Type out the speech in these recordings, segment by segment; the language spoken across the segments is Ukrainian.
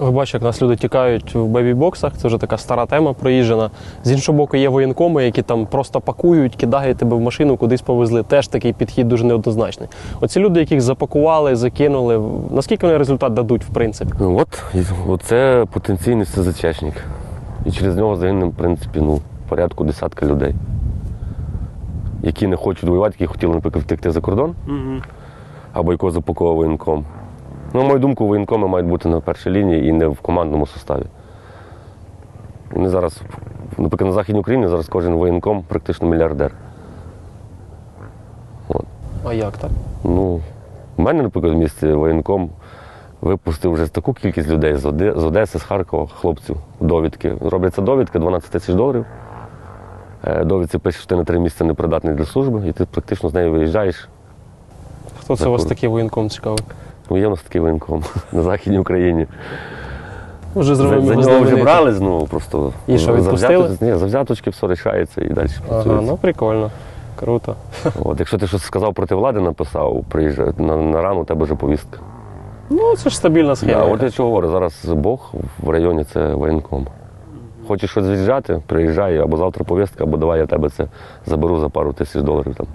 Ви бачите, як нас люди тікають в бебі-боксах, це вже така стара тема проїжджена. З іншого боку, є воєнкоми, які там просто пакують, кидають тебе в машину, кудись повезли. Теж такий підхід дуже неоднозначний. Оці люди, яких запакували, закинули, наскільки вони результат дадуть, в принципі? Ну, от, оце потенційний СЗЧшник. І через нього загине, в принципі, ну, порядку десятка людей, які не хочуть воювати, які хотіли, наприклад, втекти за кордон, або якого запаковував воєнком. На мою думку, воєнкоми мають бути на першій лінії і не в командному составі. Вони зараз, наприклад, на Західній Україні зараз кожен воєнком практично мільярдер. А як так? Ну, у мене, наприклад, в місті воєнком випустив вже таку кількість людей з, Одеси, з Харкова, хлопців, довідки. Робляться довідки 12 тисяч доларів. Е, Довідці пише, що ти на три місяці непридатний для служби, і ти практично з нею виїжджаєш. Хто це у вас такий воєнком цікавий? Ну, є в нас такий воєнком на Західній Україні. Вже За, за нього вже брали, ну просто І що, за відпустили? взяточки- Ні, за взяточки все рішається і далі Ага, працюється. ну прикольно. Круто. От, якщо ти щось сказав проти влади, написав, приїжджай на, на рану, у тебе вже повістка. Ну, це ж стабільна схема. Да, от я чого говорю, зараз Бог в районі це воєнком. Хочеш щось від'їжджати, приїжджай, або завтра повістка, або давай я тебе це заберу за пару тисяч доларів, там,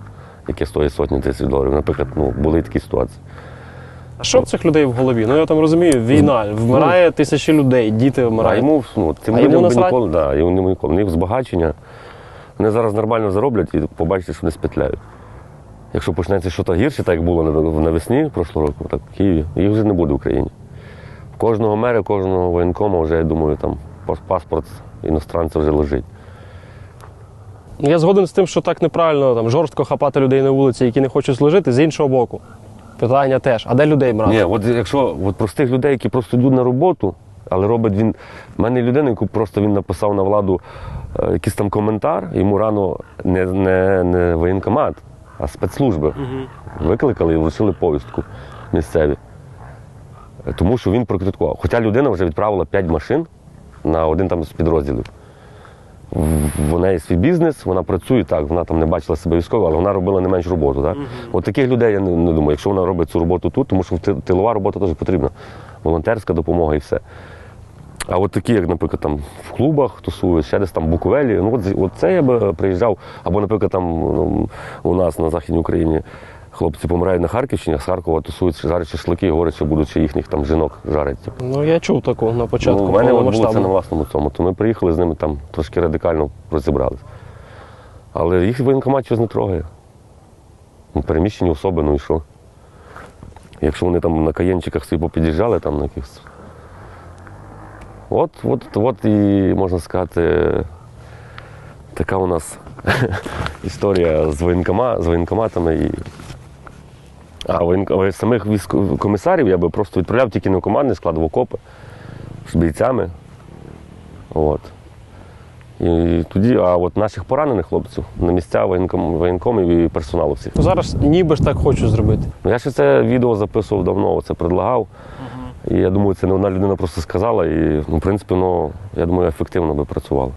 яке стоїть сотні тисяч доларів. Наприклад, ну, були такі ситуації. А що в цих людей в голові? Ну я там розумію, війна, вмирає тисячі людей, діти А вмирають. йому ну, цим А йому людям би насрать? ніколи, да, йому ніколи. У них збагачення. Вони зараз нормально зароблять і побачите, що вони спетляють. Якщо почнеться щось гірше, так як було на- навесні прошлого року, так в Києві, їх вже не буде в Україні. В кожного мера, кожного воєнкома вже, я думаю, там пас- паспорт іностранця вже лежить. Я згоден з тим, що так неправильно там жорстко хапати людей на вулиці, які не хочуть служити. З іншого боку, питання теж: а де людей брати? Ні, от якщо от простих людей, які просто йдуть на роботу, але робить він. У мене є людина, яку просто він написав на владу е, якийсь там коментар, йому рано не, не, не воєнкомат, а спецслужби. Викликали і вручили повістку місцеві. Е, Тому що він прокритикував. Хоча людина вже відправила 5 машин на один там з підрозділів. В- неї свій бізнес, вона працює так, вона там не бачила себе військовою, але вона робила не менш роботу. Так? От таких людей я не, не думаю, якщо вона робить цю роботу тут, тому що тилова робота теж потрібна. Волонтерська допомога і все. А от такі, як, наприклад, там в клубах тусують, ще десь там Буковелі, ну от, от це я би приїжджав. Або, наприклад, там ну, у нас на Західній Україні хлопці помирають на Харківщині, а з Харкова тусують, жарять шашлики, говорять, що будуть ще їхніх там жінок жарить. Типу. Ну я чув таку на початку. Ну, у мене от було це на власному цьому, то ми приїхали з ними там трошки радикально розібралися. Але їх воєнкомат щось не трогає. Ну, переміщені особи, ну і що? Якщо вони там на каєнчиках собі попід'їжджали, там на якихось. От, от, от і можна сказати, така у нас історія з, воєнкома, з воєнкоматами. І... А воєнко... самих комісарів я би просто відправляв тільки не командний склад, в окопи з бійцями. От. І тоді, а от наших поранених хлопців на місця воєнком, воєнкомів і персоналу всіх. Ну, Зараз ніби ж так хочу зробити. Ну, я ще це відео записував давно, це предлагав. І я думаю, це не одна людина просто сказала. І, ну, в принципі, ну, я думаю, ефективно би працювало.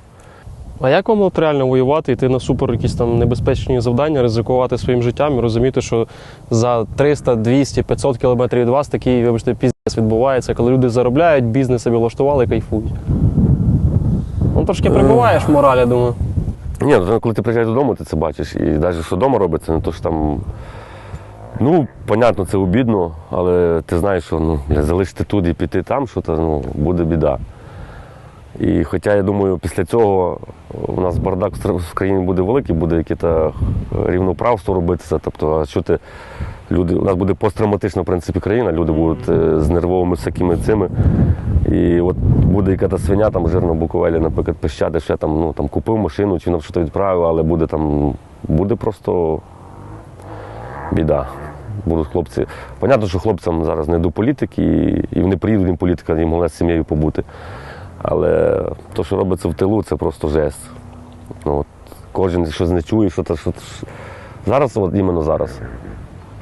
А як вам от реально воювати, йти на супер якісь там небезпечні завдання, ризикувати своїм життям і розуміти, що за 300, 200, 500 кілометрів від вас такий, вибачте, піздець відбувається, коли люди заробляють, бізнес собі влаштували і кайфують. Ну, трошки прибуваєш мораль, я думаю. Ні, ну, коли ти приїжджаєш додому, ти це бачиш. І навіть що вдома робиться, не то що там. Ну, понятно, це обідно, але ти знаєш, що ну, залишити тут і піти там, що то ну, буде біда. І хоча я думаю, після цього у нас бардак в країні буде великий, буде якесь рівноправство робитися. Тобто, що ти, люди, у нас буде посттравматична, в принципі, країна, люди будуть е, з нервовими всякими цими. І от буде якась свиня там жирна в Буковелі, наприклад, пищати, що я там, ну, там купив машину чи на що відправив, але буде там, буде просто біда. Будуть хлопці. Понятно, що хлопцям зараз не до політики, і вони приїдуть їм політика, їм головне з сім'єю побути. Але те, що робиться в тилу, це просто жест. Ну, от, кожен щось не чує, що то, що, зараз, от іменно зараз.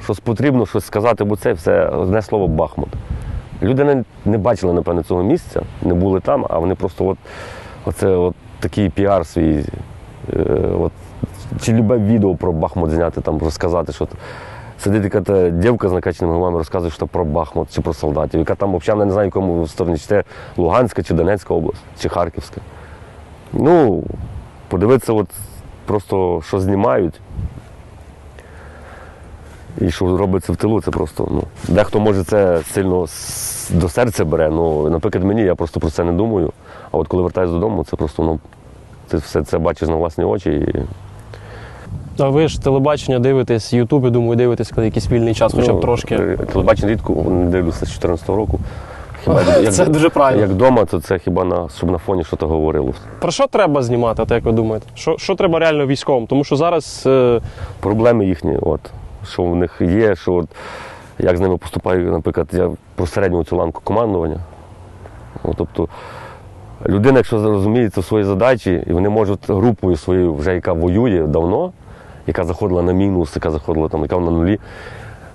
Щось потрібно, щось сказати, бо це все одне слово Бахмут. Люди не, не бачили, напевно, цього місця, не були там, а вони просто от, оце от такий піар свій. Е, от, чи любе відео про Бахмут зняти, там розказати, що. Сидить яка дівка з накачаними губами, розказує, що про Бахмут чи про солдатів, яка там взагалі не знає, в якому стороні, чи це Луганська, чи Донецька область, чи Харківська. Ну, подивитися, от просто що знімають. І що робиться в тилу, це просто. Ну, дехто може це сильно до серця бере. Ну, наприклад, мені я просто про це не думаю. А от коли вертаюся додому, це просто ну, ти все це бачиш на власні очі. І, А ви ж телебачення дивитесь, Ютуб, я думаю, дивитесь, коли якийсь вільний час, хоча б ну, трошки. е, Телебачення рідко не дивлюся з 2014 року. Хіба Це дуже правильно. Як вдома, то це хіба на щоб на фоні щось говорило. Про що треба знімати, от як ви думаєте? Що, що треба реально військовим? Тому що зараз е, Проблеми їхні, от, що в них є, що от, як з ними поступаю, наприклад, я про середню цю ланку командування. От, тобто людина, якщо розуміється в своїй задачі, і вони можуть групою своєю, вже яка воює давно, яка заходила на мінус, яка заходила там, яка на нулі,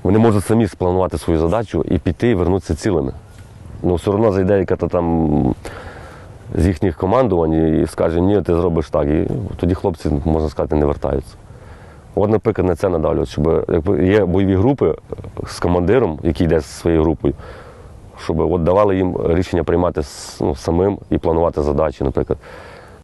вони можуть самі спланувати свою задачу і піти і вернутися цілими. Ну, все одно зайде яка-то там з їхніх командувань і скаже, ні, ти зробиш так. І тоді хлопці, можна сказати, не вертаються. От, наприклад, на це надавлюють, щоб якби є бойові групи з командиром, який йде зі своєю групою, щоб от давали їм рішення приймати ну, самим і планувати задачі, наприклад.